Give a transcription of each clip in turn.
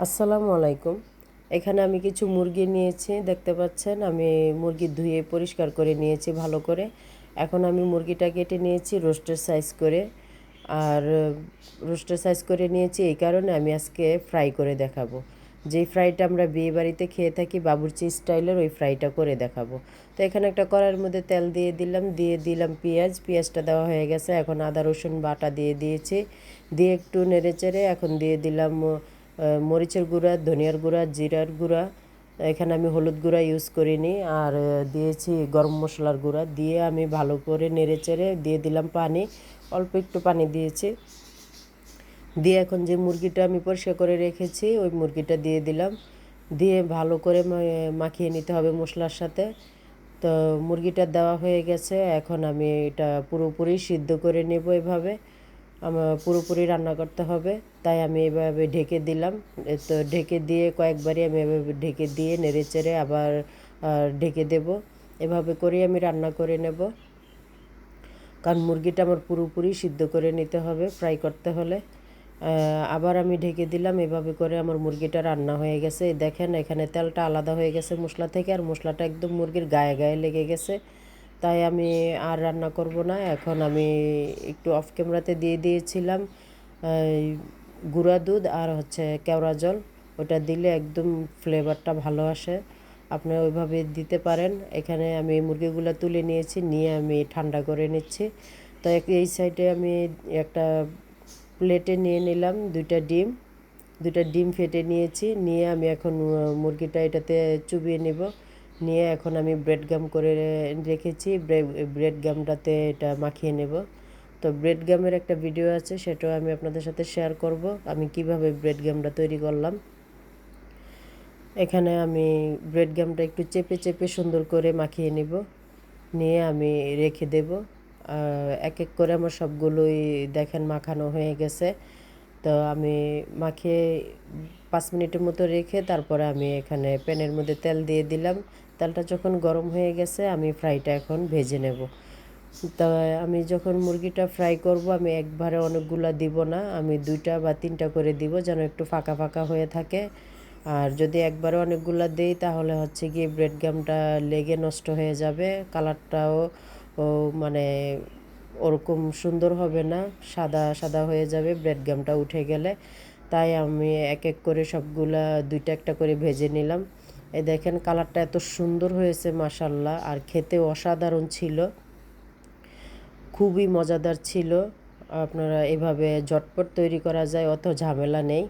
আসসালামু আলাইকুম। এখানে আমি কিছু মুরগি নিয়েছি, দেখতে পাচ্ছেন? আমি মুরগি ধুয়ে পরিষ্কার করে নিয়েছি ভালো করে। এখন আমি মুরগিটা কেটে নিয়েছি রোস্টের সাইজ করে। আর রোস্টের সাইজ করে নিয়েছি এই কারণে আমি আজকে ফ্রাই করে দেখাবো। যেই ফ্রাইটা আমরা বিয়ে বাড়িতে খেয়ে থাকি বাবুরচি স্টাইলের, ওই ফ্রাইটা করে দেখাবো। তো এখানে একটা কড়াইয়ের মধ্যে তেল দিয়ে দিলাম দিয়ে দিলাম পেঁয়াজ। পেঁয়াজটা দেওয়া হয়ে গেছে। এখন আদা, রসুন বাটা দিয়ে দিয়েছি। দিয়ে একটু নেড়ে চেড়ে এখন দিয়ে দিলাম মরিচের গুঁড়া, ধনিয়ার গুঁড়া, জিরার গুঁড়া, এখানে আমি হলুদ গুঁড়া ইউজ করিনি, আর দিয়েছি গরম মশলার গুঁড়া। দিয়ে আমি ভালো করে নেড়ে চেড়ে দিয়ে দিলাম পানি, অল্প একটু পানি দিয়েছি। দিয়ে এখন যে মুরগিটা আমি পরিষ্কার করে রেখেছি, ওই মুরগিটা দিয়ে দিলাম। দিয়ে ভালো করে মাখিয়ে নিতে হবে মশলার সাথে। তো মুরগিটা দেওয়া হয়ে গেছে, এখন আমি এটা পুরোপুরি সিদ্ধ করে নেব এভাবে। পুরোপুরি রান্না করতে হবে। তাই আমি এভাবে ঢেকে দিলাম। তো ঢেকে দিয়ে কয়েকবারই আমি এভাবে ঢেকে দিয়ে নেড়ে চেড়ে আবার ঢেকে দেব। এভাবে করেই আমি রান্না করে নেব। কারণ মুরগিটা আমার পুরোপুরি সিদ্ধ করে নিতে হবে ফ্রাই করতে হলে। আবার আমি ঢেকে দিলাম। এভাবে করে আমার মুরগিটা রান্না হয়ে গেছে। দেখেন, এখানে তেলটা আলাদা হয়ে গেছে মশলা থেকে। আর মশলাটা একদম মুরগির গায়ে গায়ে লেগে গেছে। তাই আমি আর রান্না করব না। এখন আমি একটু অফ ক্যামেরাতে দিয়ে দিয়েছিলাম গুঁড়া দুধ আর হচ্ছে কেওড়া জল। ওটা দিলে একদম ফ্লেভারটা ভালো আসে। আপনারা ওইভাবে দিতে পারেন। এখানে আমি মুরগিগুলো তুলে নিয়েছি, নিয়ে আমি ঠান্ডা করে নিচ্ছি। তো এই সাইডে আমি একটা প্লেটে নিয়ে নিলাম, দুইটা ডিম। দুইটা ডিম ফেটে নিয়েছি। নিয়ে আমি এখন মুরগিটা এটাতে চুবিয়ে নেব। নিয়ে এখন আমি ব্রেড গাম করে রেখেছি। ব্রেড গামটাতে এটা মাখিয়ে নেব। তো ব্রেড গামের একটা ভিডিও আছে, সেটাও আমি আপনাদের সাথে শেয়ার করব। আমি কীভাবে ব্রেড গামটা তৈরি করলাম। এখানে আমি ব্রেড গামটা একটু চেপে চেপে সুন্দর করে মাখিয়ে নেব। নিয়ে আমি রেখে দেব। এক এক করে আমার সবগুলোই দেখেন মাখানো হয়ে গেছে। তো আমি মাখিয়ে পাঁচ মিনিটের মতো রেখে তারপরে আমি এখানে প্যানের মধ্যে তেল দিয়ে দিলাম। তেলটা যখন গরম হয়ে গেছে, আমি ফ্রাইটা এখন ভেজে নেব। তা আমি যখন মুরগিটা ফ্রাই করব, আমি একবারে অনেকগুলো দিব না, আমি দুইটা বা তিনটা করে দিব যেন একটু ফাঁকা ফাঁকা হয়ে থাকে। আর যদি একবারে অনেকগুলো দেই, তাহলে হচ্ছে গিয়ে ব্রেড গামটা লেগে নষ্ট হয়ে যাবে। কালারটাও মানে ওরকম সুন্দর হবে না, সাদা সাদা হয়ে যাবে ব্রেড গামটা উঠে গেলে। তাই আমি এক এক করে সবগুলা দুইটা একটা করে ভেজে নিলাম। এই দেখেন কালারটা এত সুন্দর হয়েছে মাসাল্লাহ আর খেতে অসাধারণ ছিল। খুবই মজাদার ছিল। আপনারা এভাবে ঝটপট তৈরি করা যায়, অত ঝামেলা নেই।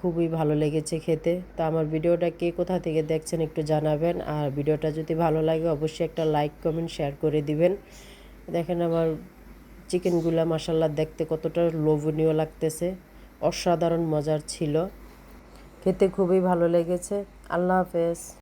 খুবই ভালো লেগেছে খেতে। তা আমার ভিডিওটা কে কোথা থেকে দেখছেন একটু জানাবেন। আর ভিডিওটা যদি ভালো লাগে, অবশ্যই একটা লাইক কমেন্ট শেয়ার করে দিবেন। দেখেন আমার চিকেনগুলা মাসাল্লা দেখতে কতটা লোভনীয় লাগতেছে। অসাধারণ মজার ছিল। খেতে খুবই ভালো লেগেছে। আল্লাহ হাফেজ।